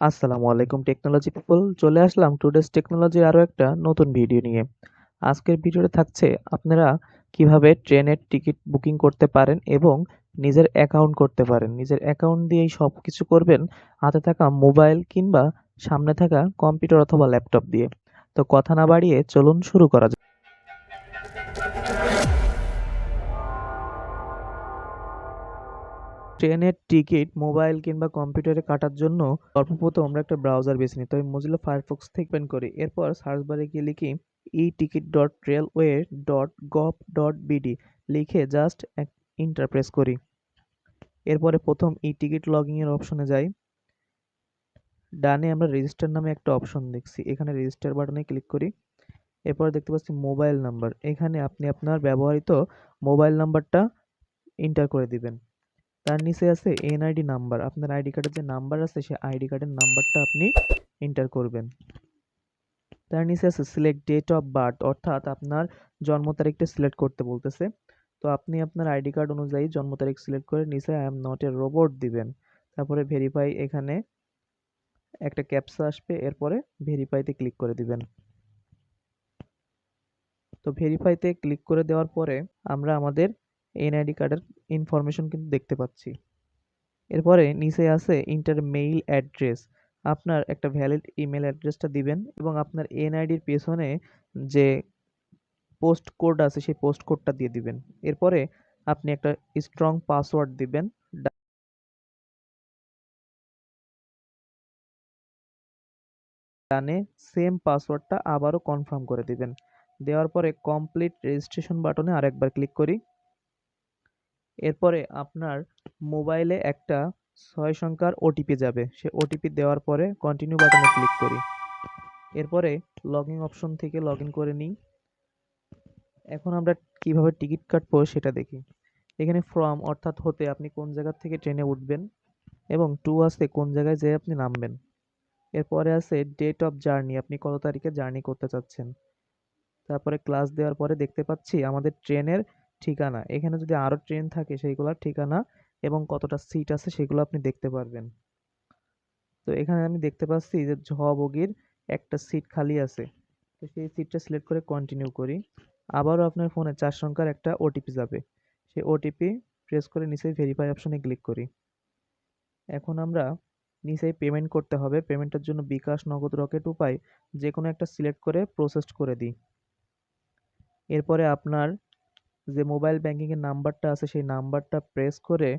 আসসালামু আলাইকুম technology people, চলে আসলাম টুডেস টেকনোলজির আরও একটা নতুন ভিডিও নিয়ে। আজকের ভিডিওতে থাকছে আপনারা কীভাবে ট্রেনের টিকিট বুকিং করতে পারেন এবং নিজের অ্যাকাউন্ট করতে পারেন। নিজের অ্যাকাউন্ট দিয়েই সব কিছু করবেন হাতে থাকা মোবাইল কিংবা সামনে থাকা কম্পিউটার অথবা ল্যাপটপ দিয়ে। তো কথা না বাড়িয়ে চলুন শুরু করা যাক। ট্রেনের টিকিট মোবাইল কিংবা কম্পিউটারে কাটার জন্য সর্বপ্রথম আমরা একটা ব্রাউজার বেছে নিই। তবে মজিলা ফায়ারফক্স থেকে ওপেন করি। এরপর সার্চ বারে গিয়ে লিখি e ticket dot railway dot gov dot BD লিখে জাস্ট এক ইন্টারপ্রেস করি। এরপরে প্রথম ই টিকিট লগিং এর অপশনে যাই। ডানে আমরা রেজিস্টার নামে একটা অপশন দেখছি। এখানে রেজিস্টার বাটনে ক্লিক করি। এরপর দেখতে পাচ্ছি মোবাইল নাম্বার এখানে আপনি আপনার ব্যবহৃত মোবাইল নাম্বারটা এন্টার করে দিবেন। তার নিচে আছে এনআইডি নাম্বার আপনার আইডি কার্ডের যে নাম্বার আছে সেই আইডি কার্ডের নাম্বারটা আপনি এন্টার করবেন। তার নিচে আছে সিলেক্ট ডেট অফ বার্থ অর্থাৎ আপনার জন্ম তারিখটা সিলেক্ট করতে বলতেছে। তো আপনি আপনার আইডি কার্ড অনুযায়ী জন্ম তারিখ সিলেক্ট করে নিচে I am not a robot দিবেন। তারপরে ভেরিফাই এখানে একটা ক্যাপসা আসবে, এরপরে ভেরিফাইতে ক্লিক করে দিবেন। তো ভেরিফাইতে ক্লিক করে দেওয়ার পরে আমরা আমাদের এনআইডি কার্ডের ইনফরমেশন কিন্তু দেখতে পাচ্ছি। এরপরে নিচে আছে ইন্টার মেইল অ্যাড্রেস আপনার একটা ভ্যালিড ইমেল অ্যাড্রেসটা দিবেন এবং আপনার এনআইডির পেছনে যে পোস্ট কোড আছে, সেই পোস্ট কোডটা দিয়ে দিবেন। এরপরে আপনি একটা স্ট্রং পাসওয়ার্ড দিবেন। ডানে সেম পাসওয়ার্ডটা আবারও কনফার্ম করে দিবেন। দেওয়ার পরে কমপ্লিট রেজিস্ট্রেশন বাটনে আরেকবার ক্লিক করি। এরপরে আপনার মোবাইলে একটা ছয় সংখ্যার ওটিপি যাবে। সে ওটিপি দেওয়ার পরে কন্টিনিউ বাটনে ক্লিক করি। এরপরে লগইন অপশন থেকে লগ ইন করে নিই। এখন আমরা কীভাবে টিকিট কাটবো সেটা দেখি। এখানে ফ্রম অর্থাৎ হতে আপনি কোন জায়গা থেকে ট্রেনে উঠবেন এবং টু আছে কোন জায়গায় যেয়ে আপনি নামবেন। এরপরে আছে ডেট অফ জার্নি আপনি কত তারিখে জার্নি করতে চাচ্ছেন। তারপরে ক্লাস দেওয়ার পরে দেখতে পাচ্ছি আমাদের ট্রেনের ঠিকানা। এখানে যদি আরও ট্রেন থাকে সেইগুলোর ঠিকানা এবং কতটা সিট আছে সেগুলো আপনি দেখতে পারবেন। তো এখানে আমি দেখতে পাচ্ছি যে ঝ বগির একটা সিট খালি আছে। তো সেই সিটটা সিলেক্ট করে কন্টিনিউ করি। আবারও আপনার ফোনে চার সংখ্যার একটা ওটিপি যাবে। সেই ওটিপি প্রেস করে নিচে ভেরিফাই অপশনে ক্লিক করি। এখন আমরা নিচেই পেমেন্ট করতে হবে। পেমেন্টের জন্য বিকাশ নগদ রকেট উপায় যে কোনো একটা সিলেক্ট করে প্রসেস করে দিই। এরপরে আপনার যে মোবাইল ব্যাংকিংয়ের নাম্বারটা আছে, সেই নাম্বারটা প্রেস করে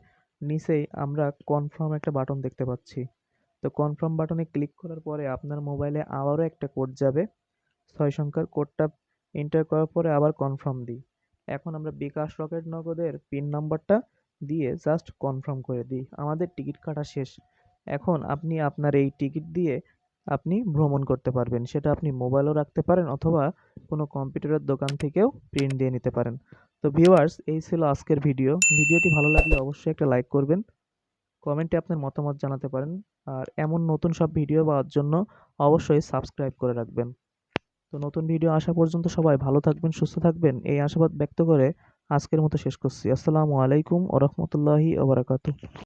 নিচেই আমরা কনফার্ম একটা বাটন দেখতে পাচ্ছি। তো কনফার্ম বাটনে ক্লিক করার পরে আপনার মোবাইলে আবারও একটা কোড যাবে। ছয় সংখ্যার কোডটা এন্টার করার পরে আবার কনফার্ম দিই। এখন আমরা বিকাশ রকেট নগদের পিন নাম্বারটা দিয়ে জাস্ট কনফার্ম করে দিই। আমাদের টিকিট কাটা শেষ। এখন আপনি আপনার এই টিকিট দিয়ে আপনি ভ্রমণ করতে পারবেন। সেটা আপনি মোবাইলও রাখতে পারেন অথবা কোনো কম্পিউটারের দোকান থেকেও প্রিন্ট দিয়ে নিতে পারেন। তো ভিউয়ার্স, এই ছিল আজকের ভিডিও। ভিডিওটি ভালো লাগলে অবশ্যই একটা লাইক করবেন, কমেন্টে আপনার মতামত জানাতে পারেন, আর এমন নতুন সব ভিডিও পাওয়ার জন্য অবশ্যই সাবস্ক্রাইব করে রাখবেন। তো নতুন ভিডিও আসা পর্যন্ত সবাই ভালো থাকবেন, সুস্থ থাকবেন, এই আশাবাদ ব্যক্ত করে আজকের মতো শেষ করছি। আসসালামু আলাইকুম ও রহমতুল্লাহি ওবরাকাতু